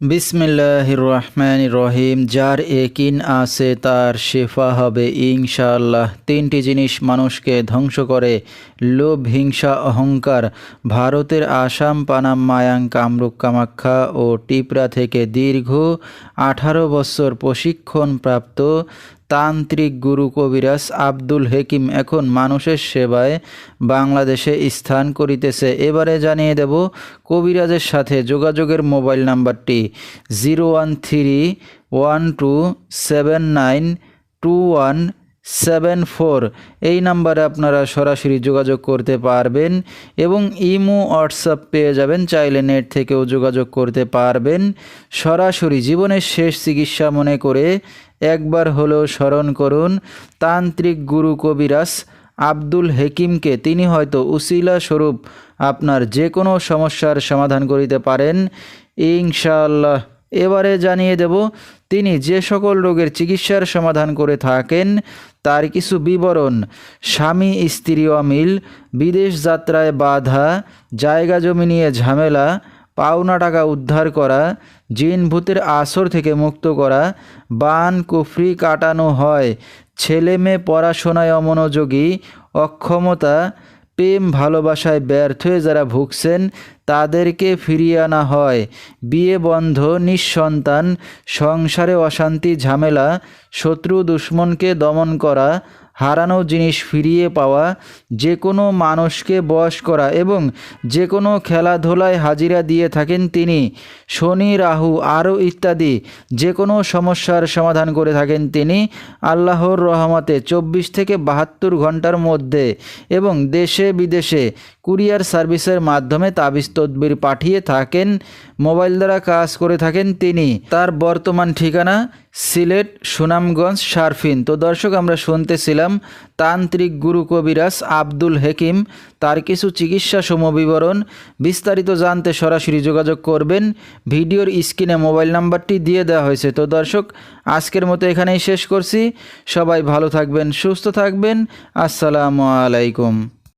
বিসমিল্লাহ রহমান রহিম। যার একিন আছে, তার শেফা হবে ইনশাআল্লাহ। তিনটি জিনিস মানুষকে ধ্বংস করে, লোভ, হিংসা, অহংকার। ভারতের আসাম, পানাম, মায়াং, কামরূপ, কামাখ্যা ও টিপরা থেকে দীর্ঘ আঠারো বছর প্রশিক্ষণ প্রাপ্ত তান্ত্রিক গুরু কবিরাজ আব্দুল হেকিম এখন মানুষের সেবায় বাংলাদেশে স্থান করিতেছে। এবারে জানিয়ে দেব কবিরাজের সাথে যোগাযোগের মোবাইল নাম্বারটি zero one three one two seven nine two one seven four. এই নাম্বারে আপনারা সরাসরি যোগাযোগ করতে পারবেন এবং ইমো, হোয়াটসঅ্যাপ পেয়ে যাবেন। চাইলে নেট থেকেও যোগাযোগ করতে পারবেন। সরাসরি জীবনের শেষ চিকিৎসা মনে করে একবার হলেও স্মরণ করুন, তান্ত্রিক গুরু কবিরাজ আব্দুল হেকিমকে তিনি হয়তো উসিলা স্বরূপ আপনার যে কোনো সমস্যার সমাধান করিতে পারেন। ইনশাআল্লাহ। এবারে জানিয়ে দেব, তিনি যে সকল রোগের চিকিৎসার সমাধান করে থাকেন, তার কিছু বিবরণ। স্বামী, স্ত্রী অমিল, বিদেশ যাত্রায় বাধা, জায়গা জমি নিয়ে ঝামেলা পাওনা টাকা উদ্ধার করা জিন ভূতের আসর থেকে মুক্ত করা, বান, কুফরি কাটানো হয়, ছেলে মেয়ে পড়াশোনায় অমনোযোগী, অক্ষমতা, প্রেম ভালোবাসায় ব্যর্থ হয়ে যারা ভুগছেন তাদেরকে ফিরিয়ে আনা হয়। বিয়ে বন্ধ, নিঃসন্তান, সংসারে অশান্তি, ঝামেলা, শত্রু, দুশ্মনকে দমন করা, হারানো জিনিস ফিরিয়ে পাওয়া যে কোনো মানুষকে বশ করা এবং যে কোনো খেলাধুলায় হাজিরা দিয়ে থাকেন তিনি। শনি, রাহু আরও ইত্যাদি যে কোনো সমস্যার সমাধান করে থাকেন তিনি আল্লাহর রহমতে চব্বিশ থেকে বাহাত্তর ঘণ্টার মধ্যে এবং দেশে বিদেশে কুরিয়ার সার্ভিসের মাধ্যমে তাবিজ তদবির পাঠিয়ে থাকেন, মোবাইল দ্বারা কাজ করে থাকেন তিনি। তার বর্তমান ঠিকানা সিলেট, সুনামগঞ্জ শারফিন তো দর্শক, আমরা শুনতেছিলাম তান্ত্রিক গুরু কবিরাজ আব্দুল হেকিম তার কিছু চিকিৎসা সমবিবরণ। বিস্তারিত জানতে সরাসরি যোগাযোগ করবেন। ভিডিওর স্ক্রিনে মোবাইল নাম্বারটি দিয়ে দেওয়া হয়েছে। তো দর্শক, আজকের মতো এখানেই শেষ করছি। সবাই ভালো থাকবেন, সুস্থ থাকবেন। আসসালামু আলাইকুম।